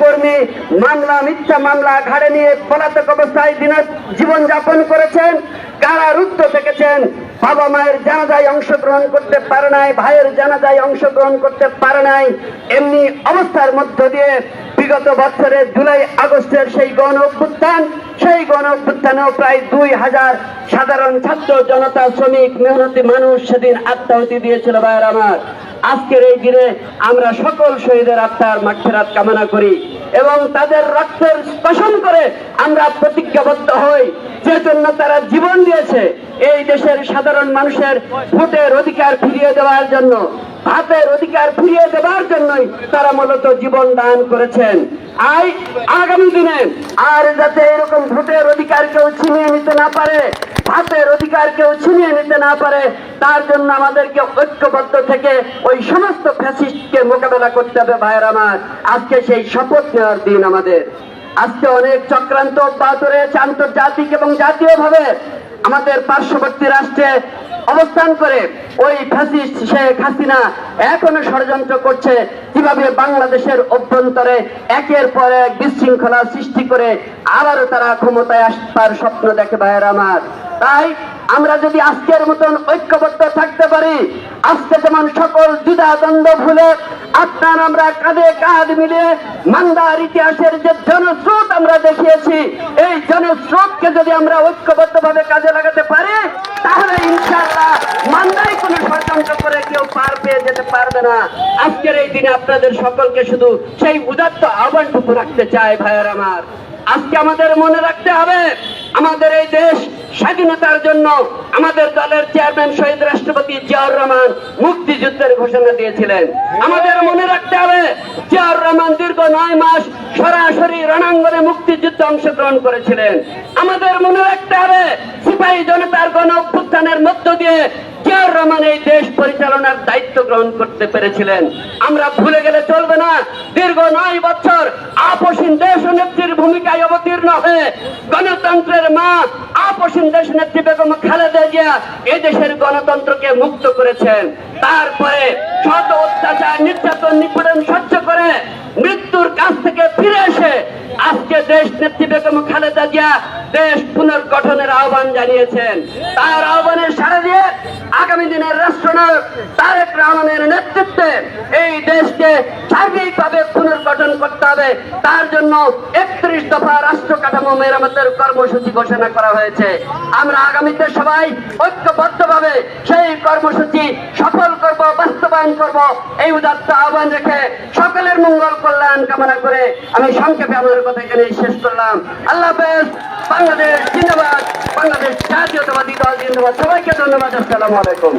কর্মী মামলা মিথ্যা মামলা ঘাড়ে নিয়ে পলাতক অবস্থায় জীবন যাপন করেছেন কারারুদ্ধ থেকেছেন। বাবা মায়ের জানাজায় অংশগ্রহণ করতে পারে নাই, ভাইয়ের জানাজায় অংশগ্রহণ করতে পারে নাই, এমনি অবস্থার মধ্য দিয়ে বিগত বছরের জুলাই, আগস্টের সেই গণ অভ্যুত্থান, সেই গণ অভ্যুত্থানেও প্রায় দুই হাজার সাধারণ ছাত্র, জনতা, শ্রমিক, মেহনতি মানুষ সেদিন আত্মাহতি দিয়েছিল, ভাইয়ের আমার। আজকের এই দিনে আমরা সকল শহীদের আত্মার মাগফিরাত কামনা করি। এবং তাদের রক্তের স্পর্শন করে আমরা প্রতিজ্ঞাবদ্ধ হই। যে জন্য তারা জীবন দিয়েছে, এই দেশের সাধারণ মানুষের ভোটের অধিকার ফিরিয়ে দেওয়ার জন্য। ভাতের অধিকার ফিরিয়ে দেওয়ার জন্যই তারা মূলত জীবন দান করেছেন। আই, আগামী দিনে আর যাতে এরকম ভোটের অধিকার কেউ ছিনিয়ে নিতে না পারে ভাতের অধিকার কেউ ছিনিয়ে নিতে না পারে, তার জন্য আমাদেরকে ঐক্যবদ্ধ থেকে ওই সমস্ত ফ্যাসিস্টকে মোকাবেলা করতে হবে ভাইয়ের আমার। আজকে সেই শপথ নেওয়ার দিন আমাদের। আজকে অনেক চক্রান্ত অব্যাহত রয়েছে আন্তর্জাতিক এবং জাতীয়ভাবে। আমাদের পার্শ্ববর্তী রাষ্ট্রে অবস্থান করে ওই ফ্যাসিস্ট শেখ হাসিনা এখনও ষড়যন্ত্র করছে কীভাবে বাংলাদেশের অভ্যন্তরে একের পর এক বিশৃঙ্খলা সৃষ্টি করে আবারও তারা ক্ষমতায় আসবার স্বপ্ন দেখে ভাইয়ের আমার। তাই আমরা যদি আজকের মতন ঐক্যবদ্ধ থাকতে পারি, আজকে যেমন সকল দ্বিধা দ্বন্দ্ব ভুলে আপনার আমরা কাঁধে কাঁধ মিলিয়ে মান্দার ইতিহাসের যে জনস্রোত আমরা দেখিয়েছি, এই জনস্রোতকে যদি আমরা ঐক্যবদ্ধ ভাবে কাজে লাগাতে পারি, তাহলে ইনশাআল্লাহ মান্দায় কোনো ষড়যন্ত্র করে কেউ পার পেয়ে যেতে পারবে না। আজকের এই দিনে আপনাদের সকলকে শুধু সেই উদাত্ত আহ্বানটুকু রাখতে চাই ভাইয়ের আমার। আজকে আমাদের মনে রাখতে হবে, আমাদের এই দেশ স্বাধীনতার জন্য আমাদের দলের চেয়ারম্যান শহীদ রাষ্ট্রপতি জিয়াউর রহমান মুক্তিযুদ্ধের ঘোষণা দিয়েছিলেন। আমাদের মনে রাখতে হবে, জিয়াউর রহমান দীর্ঘ নয় মাস সরাসরি রণাঙ্গনে মুক্তিযুদ্ধে অংশগ্রহণ করেছিলেন। আমাদের মনে রাখতে হবে, সিপাহী জনতার গণ অভ্যুত্থানের মধ্য দিয়ে জিয়াউর রহমান এই দেশ পরিচালনার দায়িত্ব গ্রহণ করতে পেরেছিলেন। আমরা ভুলে গেলে চলবে না, দীর্ঘ নয় বছর আপসীন দেশ নেত্রীর ভূমিকায় অবতীর্ণ হয়ে গণতন্ত্রের মা আপসীন দেশ নেত্রী বেগম খালেদা জিয়া এই দেশের গণতন্ত্রকে মুক্ত করেছেন। তারপরে শত অত্যাচার, নির্যাতন, নিপীড়ন সহ্য করে মৃত্যুর কাছ থেকে ফিরে এসে আজকে দেশ নেত্রী বেগম খালেদা জিয়া দেশ পুনর্গঠনের আহ্বান জানিয়েছেন। তার আহ্বানের সাড়া দিয়ে আগামী দিনের রাষ্ট্রনায়ক তারেক রহমানের নেতৃত্বে এই দেশকে সার্বিকভাবে করতে হবে। তার জন্য একত্রিশ দফা রাষ্ট্র কাঠামো মেরামতের কর্মসূচি ঘোষণা করা হয়েছে। আমরা আগামীতে সবাই ঐক্যবদ্ধভাবে সেই কর্মসূচি সফল করব, বাস্তবায়ন করব। এই উদাত্ত আহ্বান রেখে সকলের মঙ্গল কল্যাণ কামনা করে আমি সংক্ষেপে আমার কথা এখানে শেষ করলাম। আল্লাহ হাফেজ। বাংলাদেশ জিন্দাবাদ। বাংলাদেশ জাতীয়তাবাদী দল জিন্দাবাদ। সবাইকে ধন্যবাদ। আসসালামু আলাইকুম।